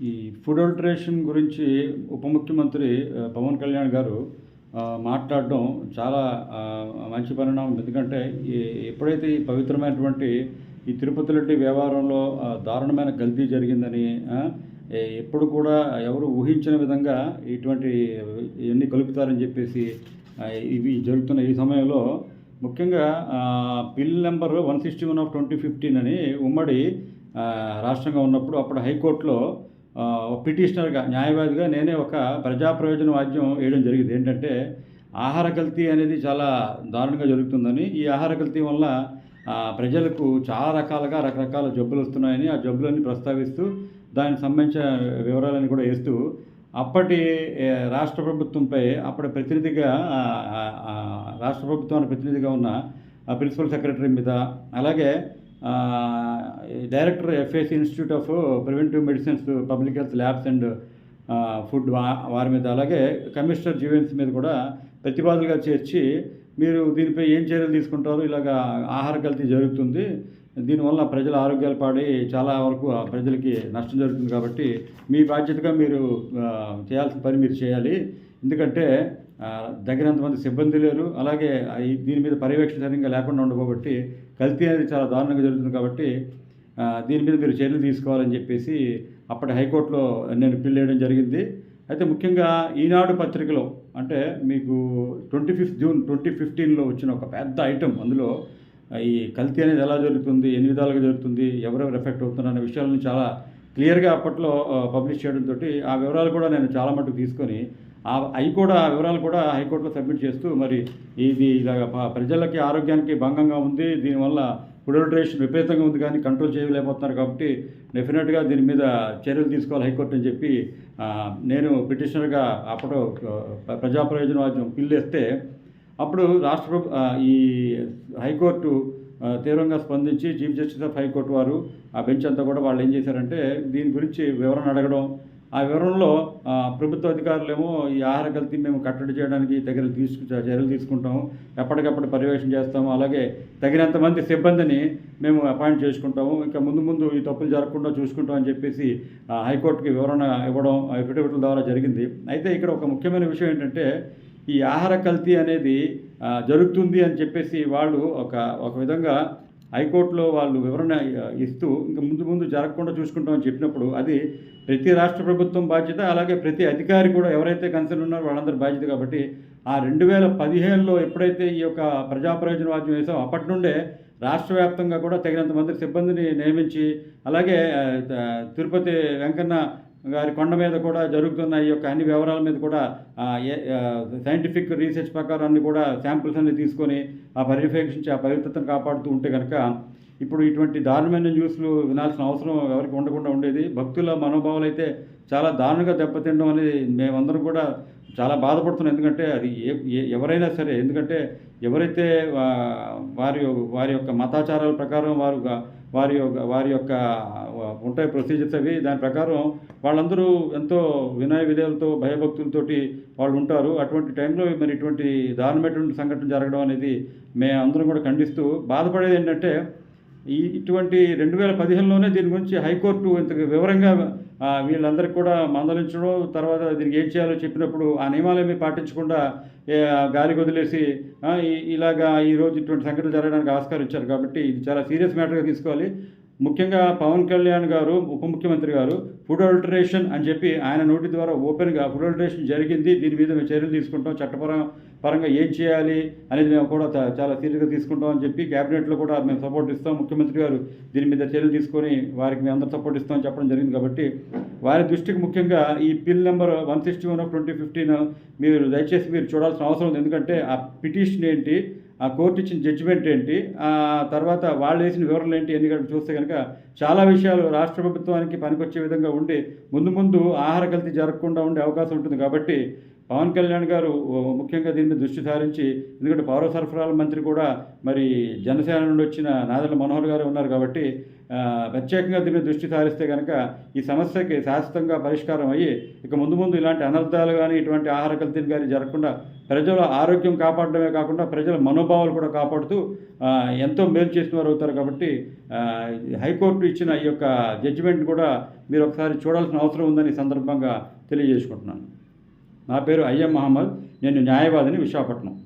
ఈ food alteration గురించి ఉప ముఖ్యమంత్రి పవన్ కళ్యాణ్ గారు మాట్లాడడం చాలా మంచి పరిణామం. ఎందుకంటే ఎప్పుడైతే ఈ పవిత్రమైనటువంటి ఈ తిరుపతి రెడ్డి వ్యవహారంలో దారుణమైన గల్తీ జరిగిందని ఎప్పుడు కూడా ఎవరు ఊహించిన విధంగా ఇటువంటి ఇవన్నీ కలుపుతారని చెప్పేసి ఇవి జరుగుతున్న ఈ సమయంలో ముఖ్యంగా bill number one sixty one of twenty fifteen అని ఉమ్మడి రాష్ట్రంగా ఉన్నప్పుడు అప్పుడు హైకోర్టులో పిటిషనర్గా న్యాయవాదిగా నేనే ఒక ప్రజా ప్రయోజన వాద్యం వేయడం జరిగింది. ఏంటంటే ఆహార కల్తీ అనేది చాలా దారుణంగా జరుగుతుందని ఈ ఆహార కల్తీ వల్ల ప్రజలకు చాలా రకాలుగా రకరకాల జబ్బులు వస్తున్నాయని ఆ జబ్బులన్నీ ప్రస్తావిస్తూ దానికి సంబంధించిన వివరాలను కూడా వేస్తూ అప్పటి రాష్ట్ర ప్రభుత్వంపై అప్పటి ప్రతినిధిగా రాష్ట్ర ప్రభుత్వానికి ప్రతినిధిగా ఉన్న ప్రిన్సిపల్ సెక్రటరీ మీద అలాగే director FAC institute of preventive medicines public health labs and food వారి మీద అలాగే కమిషనర్ జీవెన్స్ మీద కూడా ప్రతిపాదనగా చేర్చి మీరు దీనిపై ఏం చర్యలు తీసుకుంటారు ఇలాగా ఆహార కల్తీ జరుగుతుంది. దీనివల్ల ప్రజల ఆరోగ్యాలు పాడి చాలా వరకు ప్రజలకి నష్టం జరుగుతుంది కాబట్టి మీ బాధ్యతగా మీరు చేయాల్సిన పని మీరు చేయాలి. ఎందుకంటే తగినంతమంది సిబ్బంది లేరు. అలాగే దీని మీద పర్యవేక్షణ సరిగ్గా లేకుండా ఉండబోబట్టి కల్తీ అనేది చాలా దారుణంగా జరుగుతుంది కాబట్టి దీని మీద మీరు చర్యలు తీసుకోవాలని చెప్పేసి అప్పటి హైకోర్టులో నేను పిల్ వేయడం జరిగింది. అయితే ముఖ్యంగా ఈనాడు పత్రికలో అంటే మీకు ట్వంటీ ఫిఫ్త్ జూన్ ట్వంటీ ఫిఫ్టీన్లో వచ్చిన ఒక పెద్ద ఐటెం అందులో ఈ కల్తీ అనేది ఎలా జరుగుతుంది ఎన్ని విధాలుగా జరుగుతుంది ఎవరెవరు ఎఫెక్ట్ అవుతున్నారు అనే విషయాలను చాలా క్లియర్గా అప్పట్లో పబ్లిష్ చేయడంతో ఆ వివరాలు కూడా నేను చాలా మటుకు తీసుకొని అవి కూడా వివరాలు కూడా హైకోర్టులో సబ్మిట్ చేస్తూ మరి ఇది ఇలాగ ప్రజలకి ఆరోగ్యానికి భంగంగా ఉంది దీనివల్ల ఫుడ్ అల్టరేషన్ విపరీతంగా ఉంది కానీ కంట్రోల్ చేయలేకపోతున్నారు కాబట్టి డెఫినెట్గా దీని మీద చర్యలు తీసుకోవాలి హైకోర్టు అని చెప్పి నేను పిటిషనర్గా అప్పుడు ఆ, ప్రజా ప్రయోజనవాద్యం పిల్లు అప్పుడు రాష్ట్ర ఈ హైకోర్టు తీవ్రంగా స్పందించి చీఫ్ జస్టిస్ ఆఫ్ హైకోర్టు వారు ఆ బెంచ్ అంతా కూడా వాళ్ళు ఏం చేశారంటే దీని గురించి వివరణ అడగడం ఆ వివరణలో ప్రభుత్వ అధికారులు ఏమో ఈ ఆహార కల్తీ మేము కట్టడి చేయడానికి తగిన తీసుకు చర్యలు తీసుకుంటాము. ఎప్పటికప్పుడు పర్యవేక్షణ చేస్తాము. అలాగే తగినంత మంది సిబ్బందిని మేము అపాయింట్ చేసుకుంటాము. ఇంకా ముందు ముందు ఈ తప్పులు జరగకుండా చూసుకుంటాం అని చెప్పేసి హైకోర్టుకి వివరణ ఇవ్వడం అఫిడవిట్ల ద్వారా జరిగింది. అయితే ఇక్కడ ఒక ముఖ్యమైన విషయం ఏంటంటే ఈ ఆహార కల్తీ అనేది జరుగుతుంది అని చెప్పేసి వాళ్ళు ఒక ఒక విధంగా హైకోర్టులో వాళ్ళు వివరణ ఇస్తూ ఇంకా ముందు ముందు జరగకుండా చూసుకుంటామని చెప్పినప్పుడు అది ప్రతి రాష్ట్ర ప్రభుత్వం బాధ్యత అలాగే ప్రతి అధికారి కూడా ఎవరైతే కన్సర్న్ ఉన్నారో వాళ్ళందరి బాధ్యత కాబట్టి ఆ రెండు వేల పదిహేనులో ఎప్పుడైతే ఈ యొక్క ప్రజాప్రయోజన వాద్యం వేసామో అప్పటి నుండే రాష్ట్ర వ్యాప్తంగా కూడా తగినంత మంది సిబ్బందిని నియమించి అలాగే తిరుపతి వెంకన్న గారి కొండ మీద కూడా జరుగుతున్న ఈ యొక్క అన్ని వివరాల మీద కూడా ఏ- సైంటిఫిక్ రీసెర్చ్ ప్రకారం అన్ని కూడా శాంపిల్స్ అన్ని తీసుకొని ఆ పర్యవేక్షించి ఆ పవిత్రతను కాపాడుతూ ఉంటే కనుక ఇప్పుడు ఇటువంటి దారుణమైన న్యూస్లు వినాల్సిన అవసరం ఎవరికి ఉండకుండా ఉండేది. భక్తుల మనోభావాలు అయితే చాలా దారుణంగా దెబ్బతినడం అనేది మేమందరం కూడా చాలా బాధపడుతున్నాను. ఎందుకంటే అది ఏ ఎవరైనా సరే ఎందుకంటే ఎవరైతే వారి వారి యొక్క మతాచారాల ప్రకారం వారు వారి యొక్క వారి యొక్క ఉంటాయి ప్రొసీజర్స్ అవి దాని ప్రకారం వాళ్ళందరూ ఎంతో వినయ విధేయులతో భయభక్తులతోటి వాళ్ళు ఉంటారు. అటువంటి టైంలో మరి ఇటువంటి దారుణమైనటువంటి సంఘటన జరగడం అనేది మేము అందరం కూడా ఖండిస్తూ బాధపడేది ఏంటంటే ఈ ఇటువంటి రెండు వేల పదిహేనులోనే దీని గురించి హైకోర్టు ఇంత వివరంగా వీళ్ళందరికీ కూడా మందలించడం తర్వాత దీనికి ఏం చేయాలో చెప్పినప్పుడు ఆ నియమాలేమీ పాటించకుండా గాలి గాలికి వదిలేసి ఈ- ఇలాగా ఈరోజు ఇటువంటి సంఘటనలు జరగడానికి ఆస్కారం ఇచ్చారు. కాబట్టి ఇది చాలా సీరియస్ మ్యాటర్గా తీసుకోవాలి. ముఖ్యంగా పవన్ కళ్యాణ్ గారు ఉప ముఖ్యమంత్రి గారు ఫుడ్ అల్టరేషన్ అని చెప్పి ఆయన నోటి ద్వారా ఓపెన్గా ఫుడ్ అల్టరేషన్ జరిగింది. దీని మీద మేము చర్యలు తీసుకుంటాం. చట్టపరం పరంగా ఏం చేయాలి అనేది మేము కూడా చాలా సీరియస్గా తీసుకుంటాం అని చెప్పి క్యాబినెట్లో కూడా మేము సపోర్ట్ ఇస్తాం. ముఖ్యమంత్రి గారు దీని మీద చర్యలు తీసుకొని వారికి మేము అందరూ సపోర్ట్ ఇస్తామని చెప్పడం జరిగింది కాబట్టి వారి దృష్టికి ముఖ్యంగా ఈ bill number one sixty one twenty fifteen మీరు దయచేసి మీరు చూడాల్సిన అవసరం ఉంది. ఎందుకంటే ఆ పిటిషన్ ఏంటి? ఆ కోర్టు ఇచ్చిన జడ్జిమెంట్ ఏంటి? ఆ తర్వాత వాళ్ళు వేసిన వివరాలు ఏంటి? ఎన్ని కనుక చూస్తే కనుక చాలా విషయాలు రాష్ట్ర ప్రభుత్వానికి పనికొచ్చే విధంగా ఉండి ముందు ముందు ఆహార కల్తీ జరగకుండా ఉండే అవకాశం ఉంటుంది కాబట్టి పవన్ కళ్యాణ్ గారు ముఖ్యంగా దీని మీద దృష్టి సారించి ఎందుకంటే పౌర సరఫరాల మంత్రి కూడా మరి జనసేన నుండి వచ్చిన నాదల మనోహర్ గారు ఉన్నారు కాబట్టి ప్రత్యేకంగా దీని మీద దృష్టి సారిస్తే కనుక ఈ సమస్యకి శాశ్వతంగా పరిష్కారం అయ్యి ఇక ముందు ముందు ఇలాంటి అనర్థాలు కానీ ఇటువంటి ఆహార కల్తీని కానీ జరగకుండా ప్రజల ఆరోగ్యం కాపాడడమే కాకుండా ప్రజల మనోభావాలు కూడా కాపాడుతూ ఎంతో మేలు చేసిన వారు అవుతారు కాబట్టి హైకోర్టు ఇచ్చిన ఈ యొక్క జడ్జిమెంట్ కూడా మీరు ఒకసారి చూడాల్సిన అవసరం ఉందని సందర్భంగా తెలియజేసుకుంటున్నాను. నా పేరు అయ్యం మహమ్మద్. నేను న్యాయవాదిని విశాఖపట్నం.